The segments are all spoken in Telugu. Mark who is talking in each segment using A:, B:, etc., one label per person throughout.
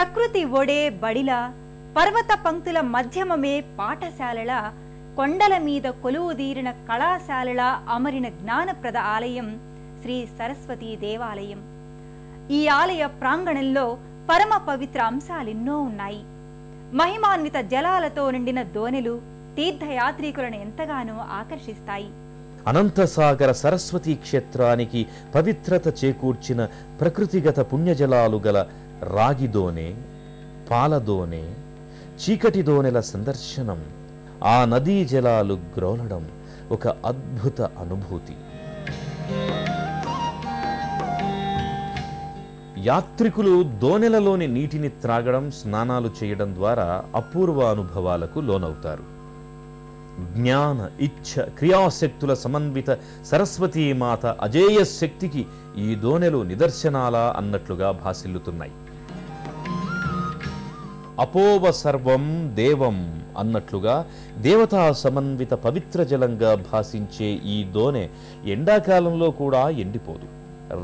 A: ప్రకృతి ఒడే బడిల పర్వత పంక్తుల మధ్యమమే పాఠశాలల కొండల మీద కొలువుదీరిన కళాశాలల అమరిన జ్ఞానప్రద ఆలయం శ్రీ సరస్వతీ దేవాలయం. ఈ ఆలయ ప్రాంగణంలో పరమ పవిత్ర అంశాలెన్నో ఉన్నాయి. మహిమాన్విత జలాలతో నిండిన దోనెలు తీర్థయాత్రికులను ఎంతగానో ఆకర్షిస్తాయి.
B: అనంతసాగర సరస్వతీ క్షేత్రానికి పవిత్రత చేకూర్చిన ప్రకృతిగత పుణ్యజలాలు గల రాగిదోనె పాలదోనె చీకటి దోనెల సందర్శనం ఆ నదీ జలాలు గ్రోలడం ఒక అద్భుత అనుభూతి. యాత్రికులు దోనెలలోని నీటిని త్రాగడం స్నానాలు చేయడం ద్వారా అపూర్వ అనుభవాలకు లోనవుతారు. జ్ఞాన ఇచ్ఛ క్రియాశక్తుల సమన్విత సరస్వతీ మాత అజేయ శక్తికి ఈ దోనెలు నిదర్శనాలా అన్నట్లుగా భాసిల్లుతున్నాయి. అపోవ సర్వం దేవం అన్నట్లుగా దేవతా సమన్విత పవిత్ర జలంగా భాసించే ఈ దోనె ఎండాకాలంలో కూడా ఎండిపోదు.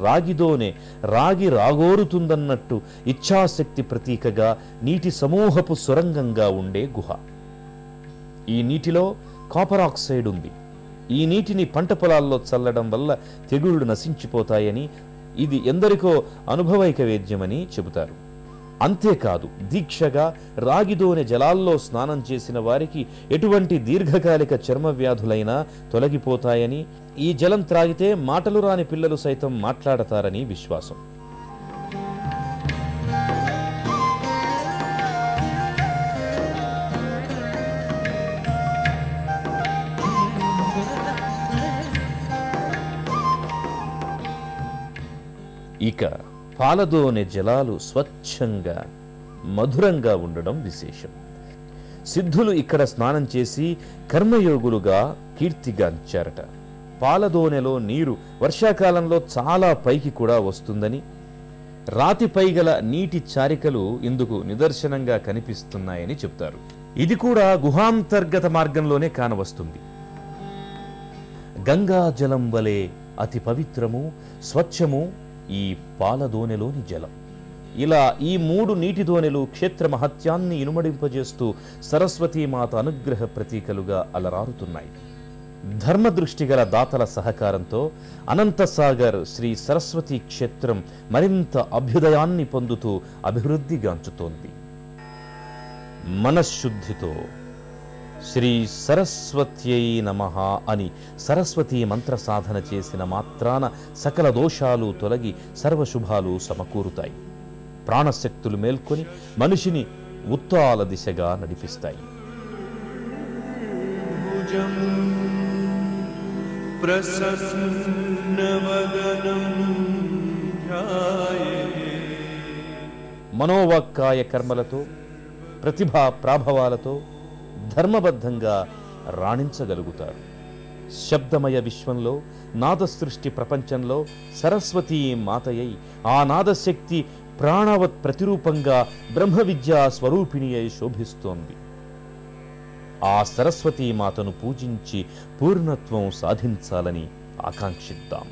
B: రాగి దోనె రాగి రాగోరుతుందన్నట్టు ఇచ్ఛాశక్తి ప్రతీకగా నీటి సమూహపు సొరంగంగా ఉండే గుహ. ఈ నీటిలో కాపర్ ఆక్సైడ్ ఉంది. ఈ నీటిని పంట పొలాల్లో చల్లడం వల్ల తెగుళ్ళు నశించిపోతాయని ఇది ఎందరికో అనుభవైక వేద్యమని చెబుతారు. అంతేకాదు దీక్షగా రాగిదోని జలాల్లో స్నానం చేసిన వారికి ఎటువంటి దీర్ఘకాలిక చర్మ వ్యాధులైనా తొలగిపోతాయని ఈ జలం త్రాగితే మాటలు రాని పిల్లలు సైతం మాట్లాడతారని విశ్వాసం. ఇక పాలదోనె జలాలు స్వచ్ఛంగా మధురంగా ఉండడం విశేషం. సిద్ధులు ఇక్కడ స్నానం చేసి కర్మయోగులుగా కీర్తిగాంచారట పాలదోనెలో నీరు వర్షాకాలంలో చాలా పైకి కూడా వస్తుందని రాతిపై గల నీటి చారికలు ఇందుకు నిదర్శనంగా కనిపిస్తున్నాయని చెప్తారు. ఇది కూడా గుహాంతర్గత మార్గంలోనే కానవస్తుంది. గంగా జలం వలె అతి పవిత్రము స్వచ్ఛము ఈ పాలదోనెలోని జలం. ఇలా ఈ మూడు నీటి దోనెలు క్షేత్ర మహత్యాన్ని ఇనుమడింపజేస్తూ సరస్వతీమాత అనుగ్రహ ప్రతీకలుగా అలరారుతున్నాయి. ధర్మదృష్టి గల దాతల సహకారంతో అనంతసాగర్ శ్రీ సరస్వతి క్షేత్రం మరింత అభ్యుదయాన్ని పొందుతూ అభివృద్ధిగాంచుతోంది మనశ్శుద్ధితో శ్రీ సరస్వత్యై నమ అని సరస్వతి మంత్ర సాధన చేసిన మాత్రాన సకల దోషాలు తొలగి సర్వశుభాలు సమకూరుతాయి. ప్రాణశక్తులు మేల్కొని మనిషిని ఉత్తాల దిశగా నడిపిస్తాయి. మనోవాక్కాయ కర్మలతో ప్రతిభా ప్రాభవాలతో ధర్మబద్ధంగా రాణించగలుగుతారు శబ్దమయ విశ్వంలో నాద సృష్టి ప్రపంచంలో సరస్వతీ మాతయై ఆ నాదశక్తి ప్రాణవత్ ప్రతిరూపంగా బ్రహ్మ విద్యా స్వరూపిణి అయి శోభిస్తోంది. ఆ సరస్వతీ మాతను పూజించి పూర్ణత్వం సాధించాలని ఆకాంక్షిద్దాం.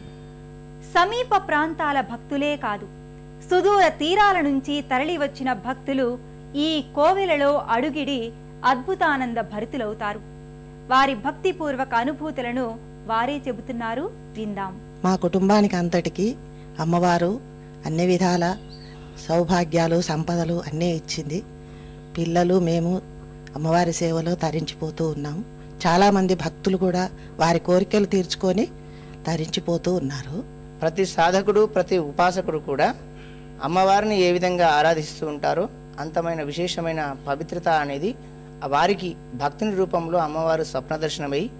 A: సమీప ప్రాంతాల భక్తులే కాదు సుదూర తీరాల నుంచి తరలివచ్చిన భక్తులు ఈ కోవెలలో అడుగిడి అద్భుతానంద భరితులవుతారు. వారి భక్తిపూర్వక అనుభూతులను వారే చెబుతున్నారు. విందాం.
C: మా కుటుంబానికి అంతటికి అమ్మవారు అన్ని విధాల సౌభాగ్యాలు సంపదలు అన్నీ ఇచ్చింది. పిల్లలు మేము అమ్మవారి సేవలో తరించిపోతూ ఉన్నాం. చాలామంది భక్తులు కూడా వారి కోరికలు తీర్చుకొని తరించిపోతూ ఉన్నారు.
D: ప్రతి సాధకుడు ప్రతి ఉపాసకుడు కూడా అమ్మవారిని ఏ విధంగా ఆరాధిస్తూ ఉంటారో అంతమైన విశేషమైన పవిత్రత అనేది వారికి భక్తుని రూపంలో అమ్మవారు స్వప్న దర్శనమై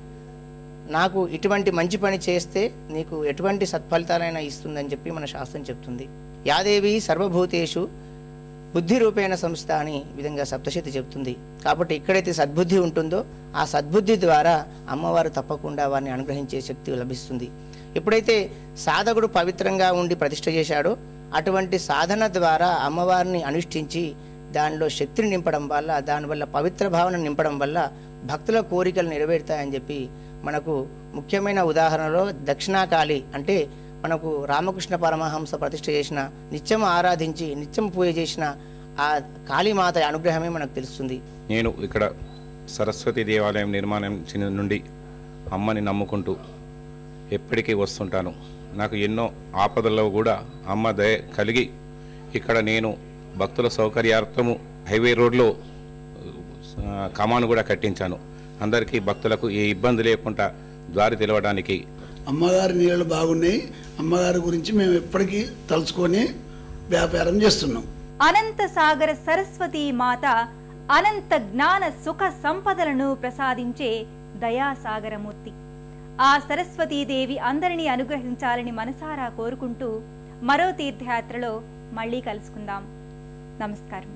D: నాకు ఇటువంటి మంచి పని చేస్తే నీకు ఎటువంటి సత్ఫలితాలైనా ఇస్తుందని చెప్పి మన శాస్త్రం చెప్తుంది. యాదేవి సర్వభూతేషు బుద్ధి రూపేణ సంస్థ అని విధంగా సప్తశతి చెప్తుంది. కాబట్టి ఎక్కడైతే సద్బుద్ధి ఉంటుందో ఆ సద్బుద్ధి ద్వారా అమ్మవారు తప్పకుండా వారిని అనుగ్రహించే శక్తి లభిస్తుంది. ఎప్పుడైతే సాధకుడు పవిత్రంగా ఉండి ప్రతిష్ట చేశాడో అటువంటి సాధన ద్వారా అమ్మవారిని అనుష్ఠించి దానిలో శక్తిని నింపడం వల్ల దానివల్ల పవిత్ర భావన నింపడం వల్ల భక్తుల కోరికలు నెరవేరుతాయని చెప్పి మనకు ముఖ్యమైన ఉదాహరణలో దక్షిణాకాళి అంటే మనకు రామకృష్ణ పరమహంస ప్రతిష్ఠ చేసిన నిత్యం ఆరాధించి నిత్యం పూజ చేసిన ఆ కాళీమాత అనుగ్రహమే మనకు తెలుస్తుంది.
E: నేను ఇక్కడ సరస్వతి దేవాలయం నిర్మాణం నుండి అమ్మని నమ్ముకుంటూ ఎప్పటికీ వస్తుంటాను. నాకు ఎన్నో ఆపదల్లో కూడా అమ్మ దయ కలిగి ఇక్కడ నేను భక్తుల సౌకర్యార్థము హైవే రోడ్లో కమాను కూడా కట్టించాను. అందరికీ భక్తులకు ఏ ఇబ్బంది లేకుండా దారి తెలవడానికి.
F: అమ్మగారి నీళ్ళు బాగున్నాయి. అమ్మగారి గురించి మేము ఎప్పటికీ తలుచుకొని వ్యాపారం చేస్తున్నాం.
A: అనంత సాగర సరస్వతి మాత అనంత జ్ఞాన సుఖ సంపదలను ప్రసాదించే దయాసాగరమూర్తి. ఆ సరస్వతీదేవి అందరినీ అనుగ్రహించాలని మనసారా కోరుకుంటూ మరో తీర్థయాత్రలో మళ్ళీ కలుసుకుందాం. നമസ്കാരം.